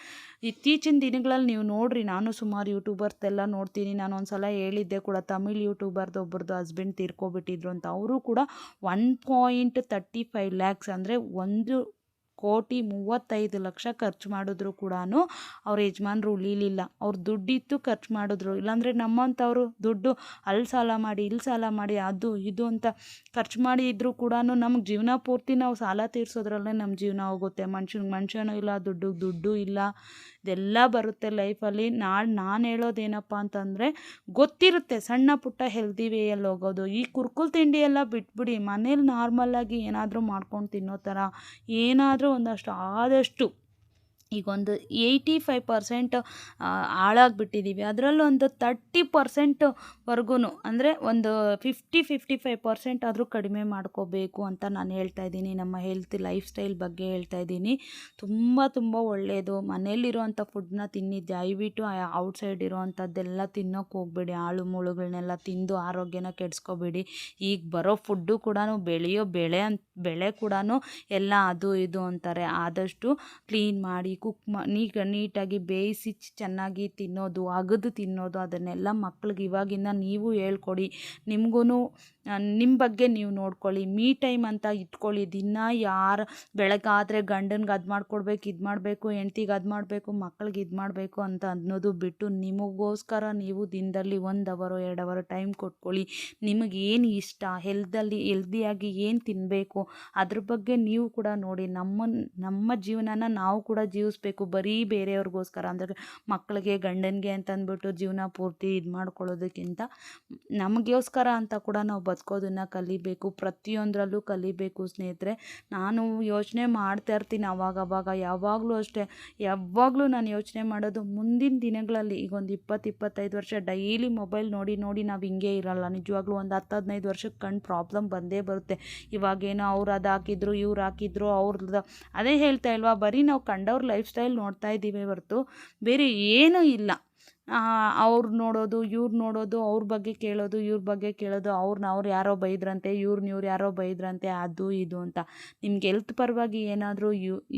ಇತ್ತೀಚಿನ ದಿನಗಳಲ್ಲಿ ನೀವು ನೋಡ್ರಿ, ನಾನು ಸುಮಾರು ಯೂಟ್ಯೂಬರ್ಸ್ ಎಲ್ಲ ನೋಡ್ತೀನಿ. ನಾನು ಒಂದು ಸಲ ಹೇಳಿದ್ದೆ ಕೂಡ, ತಮಿಳ್ ಯೂಟ್ಯೂಬರ್ದು ಒಬ್ರದ್ದು ಹಸ್ಬೆಂಡ್ ತೀರ್ಕೊಬಿಟ್ಟಿದ್ರು ಅಂತ ಅವರು ಕೂಡ one point thirty five lakhs ಅಂದರೆ ಒಂದು ಕೋಟಿ ಮೂವತ್ತೈದು ಲಕ್ಷ ಖರ್ಚು ಮಾಡಿದ್ರು ಕೂಡ ಅವ್ರ ಯಜಮಾನ್ರು ಉಳಿಲಿಲ್ಲ. ಅವ್ರು ದುಡ್ಡಿತ್ತು ಖರ್ಚು ಮಾಡಿದ್ರು. ಇಲ್ಲಾಂದರೆ ನಮ್ಮಂಥವ್ರು ದುಡ್ಡು ಅಲ್ಲಿ ಸಾಲ ಮಾಡಿ ಇಲ್ಲಿ ಸಾಲ ಮಾಡಿ, ಅದು ಇದು ಅಂತ ಖರ್ಚು ಮಾಡಿ ಕೂಡ ನಮ್ಗೆ ಜೀವನ ಪೂರ್ತಿ ನಾವು ಸಾಲ ತೀರಿಸೋದ್ರಲ್ಲೇ ನಮ್ಮ ಜೀವನ ಹೋಗುತ್ತೆ. ಮನುಷ್ಯನಿಗೆ ಮನುಷ್ಯನೂ ಇಲ್ಲ, ದುಡ್ಡು ದುಡ್ಡು ಇಲ್ಲ. ಇದೆಲ್ಲ ಬರುತ್ತೆ ಲೈಫಲ್ಲಿ. ನಾಳೆ ನಾನು ಹೇಳೋದೇನಪ್ಪ ಅಂತಂದರೆ, ಗೊತ್ತಿರುತ್ತೆ ಸಣ್ಣ ಪುಟ್ಟ ಹೆಲ್ದಿ ವೇಯಲ್ಲಿ ಹೋಗೋದು. ಈ ಕುರ್ಕುಲ್ ತಿಂಡಿ ಎಲ್ಲ ಬಿಟ್ಬಿಡಿ. ಮನೇಲಿ ನಾರ್ಮಲ್ಲಾಗಿ ಏನಾದರೂ ಮಾಡ್ಕೊಂಡು ತಿನ್ನೋ ಥರ ಏನಾದರೂ ಒಂದಷ್ಟು ಆದಷ್ಟು ಈಗ ಒಂದು ಏಯ್ಟಿ ಫೈವ್ ಪರ್ಸೆಂಟ್ ಹಾಳಾಗ್ಬಿಟ್ಟಿದ್ದೀವಿ ಅದರಲ್ಲೊಂದು ತರ್ಟಿ ಪರ್ಸೆಂಟ್ವರೆಗೂ ಅಂದರೆ ಒಂದು ಫಿಫ್ಟಿ ಫಿಫ್ಟಿ ಫೈವ್ ಪರ್ಸೆಂಟ್ ಆದರೂ ಕಡಿಮೆ ಮಾಡ್ಕೋಬೇಕು ಅಂತ ನಾನು ಹೇಳ್ತಾ ಇದ್ದೀನಿ. ನಮ್ಮ ಹೆಲ್ತ್ ಲೈಫ್ ಸ್ಟೈಲ್ ಬಗ್ಗೆ ಹೇಳ್ತಾ ಇದ್ದೀನಿ. ತುಂಬ ತುಂಬ ಒಳ್ಳೆಯದು ಮನೇಲಿರೋವಂಥ ಫುಡ್ನ ತಿನ್ನಿ, ದಯವಿಟ್ಟು ಔಟ್ಸೈಡ್ ಇರೋವಂಥದ್ದೆಲ್ಲ ತಿನ್ನೋಕೆ ಹೋಗ್ಬೇಡಿ. ಆಳು ಮುಳುಗಳನ್ನೆಲ್ಲ ತಿಂದು ಆರೋಗ್ಯನ ಕೆಡಿಸ್ಕೋಬೇಡಿ. ಈಗ ಬರೋ ಫುಡ್ಡು ಕೂಡ ಬೆಳೆಯೋ ಬೆಳೆ ಅಂತ ಬೆಳೆ ಕೂಡ ಎಲ್ಲ ಅದು, ಇದು ಅಂತಾರೆ. ಆದಷ್ಟು ಕ್ಲೀನ್ ಮಾಡಿ ಕುಕ್ ಮಾ, ನೀಗ, ನೀಟಾಗಿ ಬೇಯಿಸಿ ಚೆನ್ನಾಗಿ ತಿನ್ನೋದು, ಅಗದು ತಿನ್ನೋದು, ಅದನ್ನೆಲ್ಲ ಮಕ್ಳಿಗೆ ಇವಾಗಿಂದ ನೀವು ಹೇಳ್ಕೊಡಿ. ನಿಮಗೂ ನಿಮ್ಮ ಬಗ್ಗೆ ನೀವು ನೋಡ್ಕೊಳ್ಳಿ. ಮೀ ಟೈಮ್ ಅಂತ ಇಟ್ಕೊಳ್ಳಿ. ದಿನ ಯಾರು ಬೆಳಗಾದರೆ ಗಂಡನಿಗೆ ಅದು ಮಾಡ್ಕೊಡ್ಬೇಕು, ಇದು ಮಾಡಬೇಕು, ಹೆಂಡ್ತಿಗೆ ಅದು ಮಾಡಬೇಕು, ಮಕ್ಳಿಗೆ ಇದು ಮಾಡಬೇಕು ಅಂತ ಅನ್ನೋದು ಬಿಟ್ಟು ನಿಮಗೋಸ್ಕರ ನೀವು ದಿನದಲ್ಲಿ ಒಂದು ಅವರು, ಎರಡು ಅವರು ಟೈಮ್ ಕೊಟ್ಕೊಳ್ಳಿ. ನಿಮಗೆ ಏನು ಇಷ್ಟ, ಹೆಲ್ದಲ್ಲಿ, ಹೆಲ್ದಿಯಾಗಿ ಏನು ತಿನ್ನಬೇಕು ಅದ್ರ ಬಗ್ಗೆ ನೀವು ಕೂಡ ನೋಡಿ. ನಮ್ಮ ನಮ್ಮ ಜೀವನನ ನಾವು ಕೂಡ ಜೀವಿಸ್ಬೇಕು ಬರೀ ಬೇರೆಯವ್ರಿಗೋಸ್ಕರ. ಅಂದರೆ ಮಕ್ಕಳಿಗೆ, ಗಂಡನಿಗೆ ಅಂತ ಅಂದ್ಬಿಟ್ಟು ಜೀವನ ಪೂರ್ತಿ ಇದು ಮಾಡ್ಕೊಳ್ಳೋದಕ್ಕಿಂತ ನಮಗೋಸ್ಕರ ಅಂತ ಕೂಡ ನಾವು ಬದುಕೋದನ್ನು ಕಲಿಬೇಕು. ಪ್ರತಿಯೊಂದರಲ್ಲೂ ಕಲಿಬೇಕು ಸ್ನೇಹಿತರೆ. ನಾನು ಯೋಚನೆ ಮಾಡ್ತಾ ಇರ್ತೀನಿ ಅವಾಗವಾಗ. ಯಾವಾಗಲೂ ಅಷ್ಟೇ. ಯಾವಾಗಲೂ ನಾನು ಯೋಚನೆ ಮಾಡೋದು ಮುಂದಿನ ದಿನಗಳಲ್ಲಿ. ಈಗ ಒಂದು ಇಪ್ಪತ್ತು ಇಪ್ಪತ್ತೈದು ವರ್ಷ ಡೈಲಿ ಮೊಬೈಲ್ ನೋಡಿ ನೋಡಿ ನಾವು ಹಿಂಗೆ ಇರಲ್ಲ. ನಿಜವಾಗ್ಲೂ ಒಂದು ಹತ್ತು, ಹದಿನೈದು ವರ್ಷಕ್ಕೆ ಕಣ್ಣು ಪ್ರಾಬ್ಲಮ್ ಬಂದೇ ಬರುತ್ತೆ. ಇವಾಗೇನೋ ಅವ್ರು ಅದು ಹಾಕಿದ್ರು, ಇವ್ರು ಹಾಕಿದ್ರು ಅವ್ರದ್ದು ಅದೇ ಹೇಳ್ತಾ ಇಲ್ವಾ? ಬರೀ ನಾವು ಕಂಡವ್ರ ಲೈಫ್ ಸ್ಟೈಲ್ ನೋಡ್ತಾ ಇದ್ದೀವಿ ಹೊರತು ಬೇರೆ ಏನೂ ಇಲ್ಲ. ಅವ್ರು ನೋಡೋದು, ಇವ್ರು ನೋಡೋದು, ಅವ್ರ ಬಗ್ಗೆ ಕೇಳೋದು, ಇವ್ರ ಬಗ್ಗೆ ಕೇಳೋದು ಅವ್ರನ್ನ ಅವ್ರು ಯಾರೋ ಬೈದ್ರಂತೆ ಇವ್ರನ್ನ ಇವ್ರು ಯಾರೋ ಬೈದ್ರಂತೆ, ಅದು, ಇದು ಅಂತ. ನಿಮ್ಗೆ ಹೆಲ್ತ್ ಪರವಾಗಿ ಏನಾದರೂ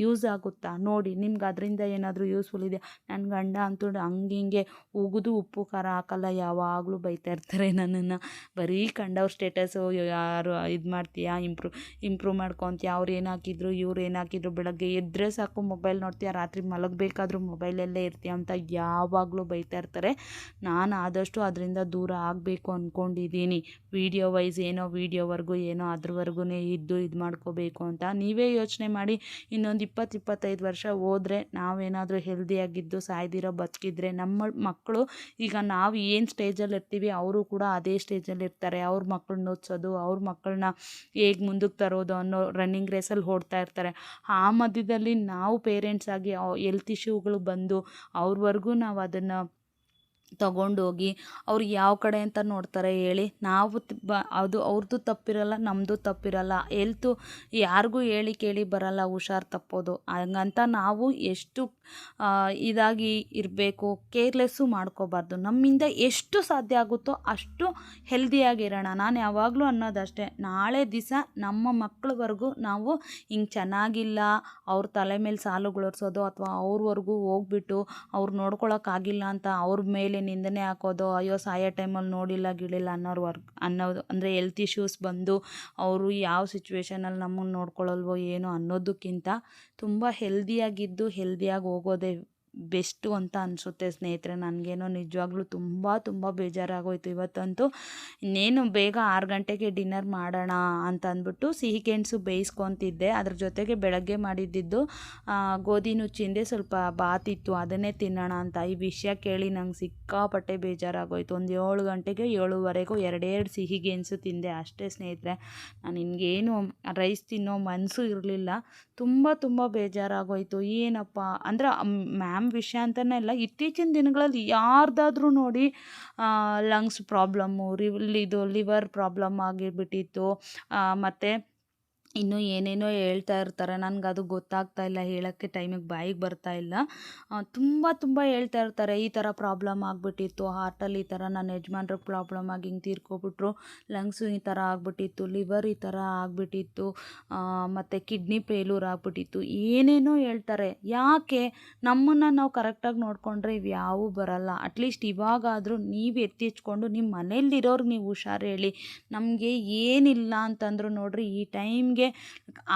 ಯೂಸ್ ಆಗುತ್ತಾ? ನೋಡಿ, ನಿಮ್ಗೆ ಅದರಿಂದ ಏನಾದರೂ ಯೂಸ್ಫುಲ್ ಇದೆ ನನ್ನ ಗಂಡ ಅಂತೂ ಹಂಗೆ ಹಿಂಗೆ ಉಗಿದು, ಉಪ್ಪು, ಖಾರ ಹಾಕಲ್ಲ, ಯಾವಾಗಲೂ ಬೈತಾ ಇರ್ತಾರೆ ನನ್ನನ್ನು. ಬರೀ ಕಂಡವ್ರ ಸ್ಟೇಟಸು ಯಾರು ಇದು ಮಾಡ್ತೀಯಾ? ಇಂಪ್ರೂವ್ ಇಂಪ್ರೂವ್ ಮಾಡ್ಕೊತೀಯ? ಅವ್ರು ಏನು ಹಾಕಿದ್ರು ಇವ್ರು ಏನು ಹಾಕಿದ್ರು ಬೆಳಗ್ಗೆ ಎದ್ದರೆ ಸಾಕು ಮೊಬೈಲ್ ನೋಡ್ತೀಯ? ರಾತ್ರಿ ಮಲಗಬೇಕಾದ್ರೂ ಮೊಬೈಲಲ್ಲೇ ಇರ್ತೀಯ ಅಂತ ಯಾವಾಗಲೂ ಬೈತಾ ಇರ್ತಾರೆ. ನಾನು ಆದಷ್ಟು ಅದರಿಂದ ದೂರ ಆಗಬೇಕು ಅಂದ್ಕೊಂಡಿದ್ದೀನಿ ವೀಡಿಯೋ ವೈಸ್ ಏನೋ ವೀಡಿಯೋವರೆಗೂ ಏನೋ ಅದ್ರವರೆಗೂ ಇದ್ದು ಇದು ಮಾಡ್ಕೋಬೇಕು ಅಂತ ನೀವೇ ಯೋಚನೆ ಮಾಡಿ. ಇನ್ನೊಂದು ಇಪ್ಪತ್ತು ಇಪ್ಪತ್ತೈದು ವರ್ಷ ಹೋದರೆ ನಾವೇನಾದರೂ ಹೆಲ್ದಿಯಾಗಿದ್ದು ಸಾಯ್ದಿರೋ ಬದುಕಿದ್ರೆ ನಮ್ಮ ಮಕ್ಕಳು ಈಗ ನಾವು ಏನು ಸ್ಟೇಜಲ್ಲಿ ಇರ್ತೀವಿ, ಅವರು ಕೂಡ ಅದೇ ಸ್ಟೇಜಲ್ಲಿ ಇರ್ತಾರೆ. ಅವ್ರ ಮಕ್ಕಳನ್ನ ಓದಿಸೋದು, ಅವ್ರ ಮಕ್ಕಳನ್ನ ಹೇಗೆ ಮುಂದಕ್ಕೆ ತರೋದು ಅನ್ನೋ ರನ್ನಿಂಗ್ ರೇಸಲ್ಲಿ ಓಡ್ತಾ ಇರ್ತಾರೆ. ಆ ಮಧ್ಯದಲ್ಲಿ ನಾವು ಪೇರೆಂಟ್ಸ್ ಆಗಿ ಹೆಲ್ತ್ ಇಶ್ಯೂಗಳು ಬಂದು ಅವ್ರವರೆಗೂ ನಾವು ಅದನ್ನು ತಗೊಂಡೋಗಿ ಅವ್ರು ಯಾವ ಕಡೆ ಅಂತ ನೋಡ್ತಾರೆ ಹೇಳಿ, ನಾವು ಬ, ಅದು ಅವ್ರದ್ದು ತಪ್ಪಿರಲ್ಲ ನಮ್ಮದು ತಪ್ಪಿರಲ್ಲ, ಎಲ್ತು ಯಾರಿಗೂ ಹೇಳಿ ಕೇಳಿ ಬರಲ್ಲ, ಹುಷಾರು ತಪ್ಪೋದು. ಹಂಗಂತ ನಾವು ಎಷ್ಟು ಇದಾಗಿ ಇರಬೇಕು, ಕೇರ್ಲೆಸ್ಸು ಮಾಡ್ಕೋಬಾರ್ದು. ನಮ್ಮಿಂದ ಎಷ್ಟು ಸಾಧ್ಯ ಆಗುತ್ತೋ ಅಷ್ಟು ಹೆಲ್ದಿಯಾಗಿರೋಣ. ನಾನು ಯಾವಾಗಲೂ ಅನ್ನೋದಷ್ಟೇ. ನಾಳೆ ದಿವಸ ನಮ್ಮ ಮಕ್ಳವರೆಗೂ ನಾವು ಹಿಂಗೆ ಚೆನ್ನಾಗಿಲ್ಲ, ಅವ್ರ ತಲೆ ಮೇಲೆ ಸಾಲುಗಳರ್ಸೋದು ಅಥವಾ ಅವ್ರವರೆಗೂ ಹೋಗ್ಬಿಟ್ಟು ಅವ್ರು ನೋಡ್ಕೊಳಕ್ಕಾಗಿಲ್ಲ ಅಂತ ಅವ್ರ ಮೇಲೆ ನಿಂದನೆ ಹಾಕೋದು, ಅಯ್ಯೋ ಸಾಯೋ ಟೈಮಲ್ಲಿ ನೋಡಿಲ್ಲ ಗಿಳಿಲ್ಲ ಅನ್ನೋರು ವರ್ಕ್ ಅನ್ನೋದು, ಅಂದರೆ ಹೆಲ್ತ್ ಇಶ್ಯೂಸ್ ಬಂದು ಅವರು ಯಾವ ಸಿಚುವೇಶನಲ್ಲಿ ನಮ್ಮನ್ನು ನೋಡ್ಕೊಳ್ಳಲ್ವೋ ಏನೋ ಅನ್ನೋದಕ್ಕಿಂತ ತುಂಬ ಹೆಲ್ದಿಯಾಗಿದ್ದು ಹೆಲ್ದಿಯಾಗಿ ಹೋಗೋದೇ ಬೆಸ್ಟು ಅಂತ ಅನಿಸುತ್ತೆ ಸ್ನೇಹಿತರೆ. ನನಗೇನೋ ನಿಜವಾಗ್ಲೂ ತುಂಬ ತುಂಬ ಬೇಜಾರಾಗೋಯ್ತು ಇವತ್ತಂತೂ. ಇನ್ನೇನು ಬೇಗ ಆರು ಗಂಟೆಗೆ ಡಿನ್ನರ್ ಮಾಡೋಣ ಅಂತ ಅಂದ್ಬಿಟ್ಟು ಸಿಹಿ ಗೆಣಸು ಬೇಯಿಸ್ಕೊತಿದ್ದೆ. ಅದ್ರ ಜೊತೆಗೆ ಬೆಳಗ್ಗೆ ಮಾಡಿದ್ದಿದ್ದು ಗೋಧಿ ನುಚ್ಚಿಂದೆ ಸ್ವಲ್ಪ ಬಾತಿತ್ತು ಅದನ್ನೇ ತಿನ್ನೋಣ ಅಂತ. ಈ ವಿಷಯ ಕೇಳಿ ನಂಗೆ ಸಿಕ್ಕಾಪಟ್ಟೆ ಬೇಜಾರಾಗೋಯ್ತು. ಒಂದು ಏಳು ಗಂಟೆಗೆ ಏಳುವರೆಗೂ ಎರಡೆರಡು ಸಿಹಿ ಗೆಣಸು ತಿಂದೆ ಅಷ್ಟೇ ಸ್ನೇಹಿತರೆ. ನಾನು ನಿನಗೇನು ರೈಸ್ ತಿನ್ನೋ ಮನಸ್ಸು ಇರಲಿಲ್ಲ. ತುಂಬ ತುಂಬ ಬೇಜಾರಾಗೋಯಿತು. ಏನಪ್ಪ ಅಂದ್ರೆ, ಮ್ಯಾಮ್ ವಿಷಯ ಅಂತಲೇ ಇಲ್ಲ ಇತ್ತೀಚಿನ ದಿನಗಳಲ್ಲಿ ಯಾರ್ದಾದ್ರೂ ನೋಡಿ ಲಂಗ್ಸ್ ಪ್ರಾಬ್ಲಮ್ಮು ರಿವ್, ಇದು ಲಿವರ್ ಪ್ರಾಬ್ಲಮ್ ಆಗಿಬಿಟ್ಟಿತ್ತು ಮತ್ತು ಇನ್ನೂ ಏನೇನೋ ಹೇಳ್ತಾ ಇರ್ತಾರೆ. ನನಗೆ ಅದು ಗೊತ್ತಾಗ್ತಾ ಇಲ್ಲ, ಹೇಳೋಕ್ಕೆ ಟೈಮಿಗೆ ಬಾಯಿಗೆ ಬರ್ತಾ ಇಲ್ಲ. ತುಂಬ ತುಂಬ ಹೇಳ್ತಾ ಇರ್ತಾರೆ, ಈ ಥರ ಪ್ರಾಬ್ಲಮ್ ಆಗಿಬಿಟ್ಟಿತ್ತು, ಹಾರ್ಟಲ್ಲಿ ಈ ಥರ ನನ್ನ ಯಜಮಾನ್ರಿಗೆ ಪ್ರಾಬ್ಲಮ್ ಆಗಿ ಹಿಂಗೆ ತೀರ್ಕೊಬಿಟ್ರು, ಲಂಗ್ಸು ಈ ಥರ ಆಗಿಬಿಟ್ಟಿತ್ತು, ಲಿವರ್ ಈ ಥರ ಆಗಿಬಿಟ್ಟಿತ್ತು ಮತ್ತು ಕಿಡ್ನಿ ಫೇಲ್ಯೂರ್ ಆಗಿಬಿಟ್ಟಿತ್ತು. ಏನೇನೋ ಹೇಳ್ತಾರೆ. ಯಾಕೆ? ನಮ್ಮನ್ನು ನಾವು ಕರೆಕ್ಟಾಗಿ ನೋಡಿಕೊಂಡ್ರೆ ಇವು ಯಾವೂ ಬರಲ್ಲ ಅಟ್ಲೀಸ್ಟ್ ಇವಾಗಾದರೂ ನೀವು ಎತ್ತಿಚ್ಕೊಂಡು ನಿಮ್ಮ ಮನೇಲಿರೋರ್ಗೆ ನೀವು ಹುಷಾರು ಹೇಳಿ. ನಮಗೆ ಏನಿಲ್ಲ ಅಂತಂದ್ರು ನೋಡ್ರಿ, ಈ ಟೈಮ್ಗೆ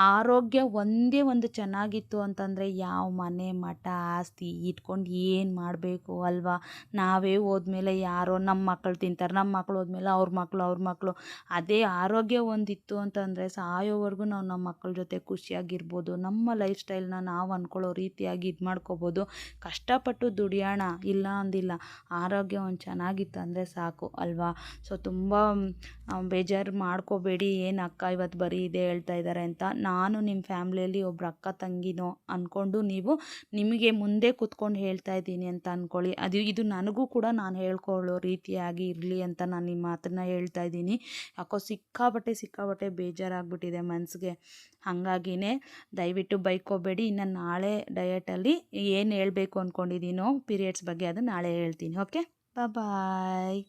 ಆರೋಗ್ಯ ಒಂದೇ ಒಂದು ಚೆನ್ನಾಗಿತ್ತು ಅಂತಂದರೆ ಯಾವ ಮನೆ ಮಠ, ಆಸ್ತಿ ಇಟ್ಕೊಂಡು ಏನು ಮಾಡಬೇಕು ಅಲ್ವಾ? ನಾವೇ ಹೋದ್ಮೇಲೆ ಯಾರೋ ನಮ್ಮ ಮಕ್ಕಳು ತಿಂತಾರೆ ನಮ್ಮ ಮಕ್ಕಳು ಹೋದ್ಮೇಲೆ ಅವ್ರ ಮಕ್ಕಳು ಅವ್ರ ಮಕ್ಕಳು ಅದೇ ಆರೋಗ್ಯ ಒಂದಿತ್ತು ಅಂತಂದರೆ ಸಾಯೋವರೆಗೂ ನಾವು ನಮ್ಮ ಮಕ್ಕಳ ಜೊತೆ ಖುಷಿಯಾಗಿರ್ಬೋದು, ನಮ್ಮ ಲೈಫ್ ಸ್ಟೈಲ್ನ ನಾವು ಅಂದ್ಕೊಳ್ಳೋ ರೀತಿಯಾಗಿ ಇದು ಮಾಡ್ಕೋಬೋದು. ಕಷ್ಟಪಟ್ಟು ದುಡಿಯೋಣ ಇಲ್ಲ ಅಂದಿಲ್ಲ, ಆರೋಗ್ಯ ಒಂದು ಚೆನ್ನಾಗಿತ್ತು ಅಂದರೆ ಸಾಕು ಅಲ್ವಾ? ಸೊ ತುಂಬ ಬೇಜಾರು ಮಾಡ್ಕೋಬೇಡಿ, ಏನು ಅಕ್ಕ ಇವತ್ತು ಬರೀ ಇದೆ ಹೇಳ್ತಾ ಇದ್ದಾರೆ ಅಂತ ನಾನು ನಿಮ್ಮ ಫ್ಯಾಮ್ಲಿಯಲ್ಲಿ ಒಬ್ರು ಅಕ್ಕ ತಂಗಿನೋ ಅಂದ್ಕೊಂಡು ನೀವು ನಿಮಗೆ ಮುಂದೆ ಕೂತ್ಕೊಂಡು ಹೇಳ್ತಾ ಇದ್ದೀನಿ ಅಂತ ಅಂದ್ಕೊಳ್ಳಿ ಅದು ಇದು ನನಗೂ ಕೂಡ ನಾನು ಹೇಳ್ಕೊಳ್ಳೋ ರೀತಿಯಾಗಿ ಇರಲಿ ಅಂತ ನಾನು ನಿಮ್ಮ ಮಾತನ್ನು ಹೇಳ್ತಾ ಇದ್ದೀನಿ. ಯಾಕೋ ಸಿಕ್ಕಾಬಟ್ಟೆ ಸಿಕ್ಕಾಬಟ್ಟೆ ಬೇಜಾರಾಗ್ಬಿಟ್ಟಿದೆ ಮನಸ್ಸಿಗೆ ಹಾಗಾಗಿನೇ ದಯವಿಟ್ಟು ಬೈಕೋಬೇಡಿ. ಇನ್ನು ನಾಳೆ ಡಯಟಲ್ಲಿ ಏನು ಹೇಳಬೇಕು ಅಂದ್ಕೊಂಡಿದ್ದೀನೋ ಪೀರಿಯಡ್ಸ್ ಬಗ್ಗೆ ಅದು ನಾಳೆ ಹೇಳ್ತೀನಿ. Okay bye